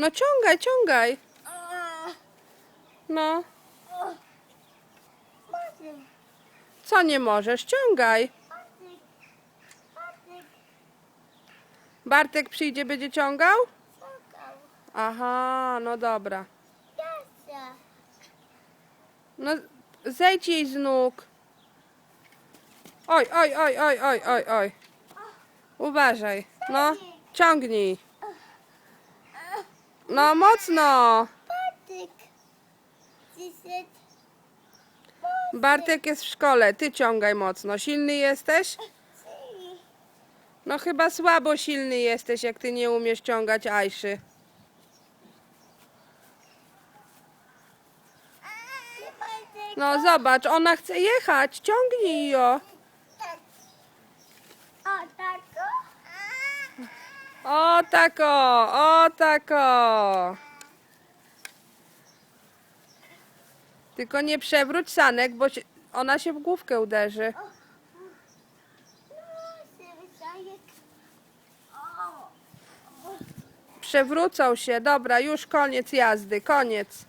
No ciągaj, ciągaj. No, co nie możesz? Ciągaj. Bartek przyjdzie, będzie ciągał? Aha, no dobra. No, zejdź jej z nóg. Oj, oj, oj, oj, oj, oj, oj. Uważaj. No, ciągnij. No, mocno. Patyk. Przyszedł. Bartek jest w szkole, ty ciągaj mocno. Silny jesteś? No chyba słabo silny jesteś, jak ty nie umiesz ciągać Ajszy. No zobacz, ona chce jechać, ciągnij ją. Tak. O, tako. O tako, o tako. Tylko nie przewróć sanek, bo ona się w główkę uderzy. No. Przewrócą się. Dobra, już koniec jazdy, koniec.